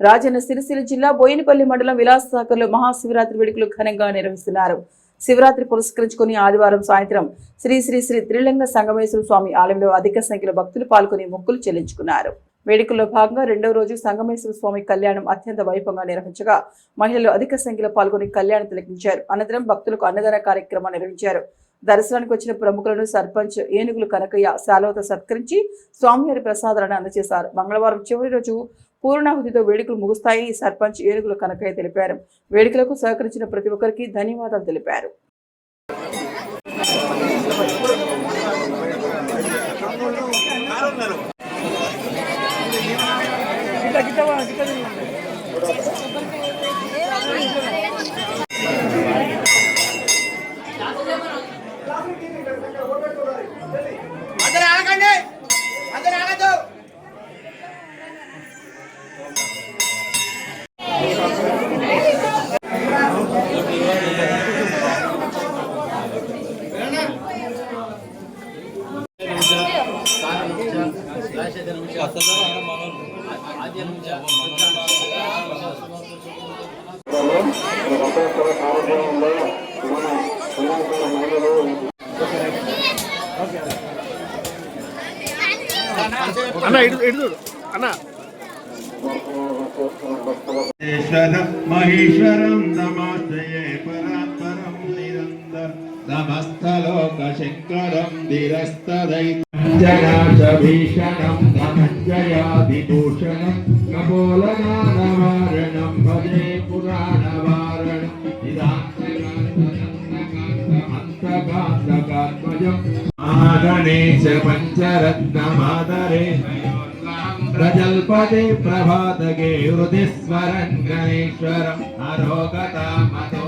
రాజన్న సిరిసిల్ల జిల్లా బోయినపల్లి మండలం విలాససాగర్లో మహాశివరాత్రి వేడుకలు ఘనంగా నిర్వహిస్తున్నారు. శివరాత్రి పురస్కరించుకుని ఆదివారం సాయంత్రం శ్రీ శ్రీ శ్రీ త్రిలింగ సంగమేశ్వర స్వామి ఆలయంలో అధిక సంఖ్యలో భక్తులు పాల్గొని మొక్కులు చెల్లించుకున్నారు. వేడుకల్లో భాగంగా రెండవ రోజు సంగమేశ్వర స్వామి కళ్యాణం అత్యంత వైభవంగా నిర్వహించగా మహిళలు అధిక సంఖ్యలో పాల్గొని కళ్యాణం తిలకించారు. అనంతరం భక్తులకు అన్నదాన కార్యక్రమం నిర్వహించారు. దర్శనానికి వచ్చిన ప్రముఖులను సర్పంచ్ ఏనుగులు కనకయ్య శాలవతో సత్కరించి స్వామివారి ప్రసాదాలను అందజేశారు. మంగళవారం చివరి రోజు పూర్ణాహుతితో వేడుకలు ముగుస్తాయని సర్పంచ్ ఏనుగుల కనకయ్య తెలిపారు. వేడుకలకు సహకరించిన ప్రతి ఒక్కరికి ధన్యవాదాలు తెలిపారు. అందరూ ఆగండి. అందరూ ఆగద్దు. అన్న ఇటు ఇటు అన్న. ఈశ్వర మహేశ్వరం నమాశ్రయే పరాత్పరం నిరంతరం సమస్తలోక శంకరం ధనంజయాదిభూషణం కపోలనానవారణం భజే పురాణవా गणेश पञ्चरत्नमादरे प्रजल्पते प्रभातगे हृदि स्मरन् गणेश्वरम् अरोगतामतो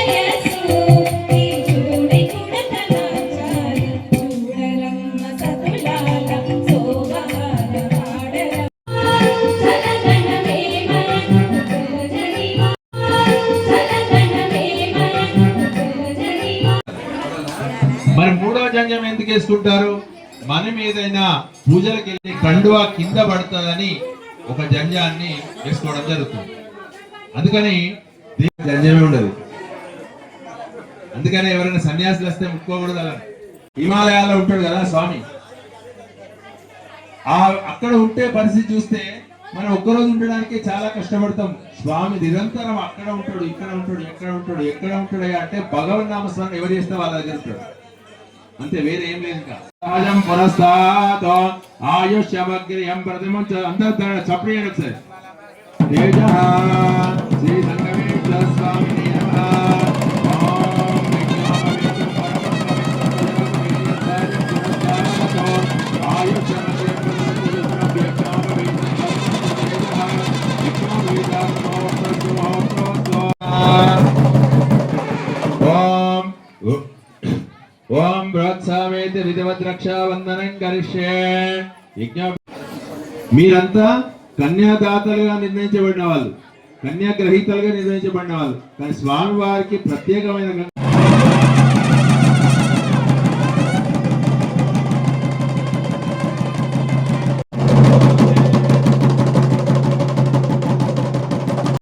జంజం ఎందుకు వేసుకుంటారు మనం ఏదైనా పూజలకు వెళ్ళి కండువా కింద పడుతుందని ఒక జంజాన్ని వేసుకోవడం జరుగుతుంది. అందుకని జంజమే ఉండదు. అందుకని ఎవరైనా సన్యాసులు వస్తే ముక్కోకూడదు అలా హిమాలయాల్లో ఉంటాడు కదా స్వామి. ఆ అక్కడ ఉంటే పరిస్థితి చూస్తే మనం ఒక్కరోజు ఉండడానికి చాలా కష్టపడతాం. స్వామి నిరంతరం అక్కడ ఉంటాడు ఇక్కడ ఉంటాడు ఎక్కడ ఉంటాడు ఎక్కడ ఉంటాడు అంటే భగవన్ నామస్వామి ఎవరు చేస్తే వాళ్ళ దగ్గర ఉంటాడు. అంతే వేరే ఏం లేదు సహజం పురస్తాతో ఆయుష్యమగ్రియం ప్రతిమంచ అందరూ చప్పుడు చేయండి ఒకసారి తేజ శ్రీ సంగమేశ్వర స్వామిని నమః. ఓం ప్రోత్సాహేతి పరమపవిత్రం విధివత్ రక్షాబంధనం కరిష్యే మీరంతా కన్యాదాతలుగా నిర్ణయించబడిన వాళ్ళు కన్యాగ్రహీతలుగా నిర్ణయించబడిన వాళ్ళు. కానీ స్వామి వారికి ప్రత్యేకమైన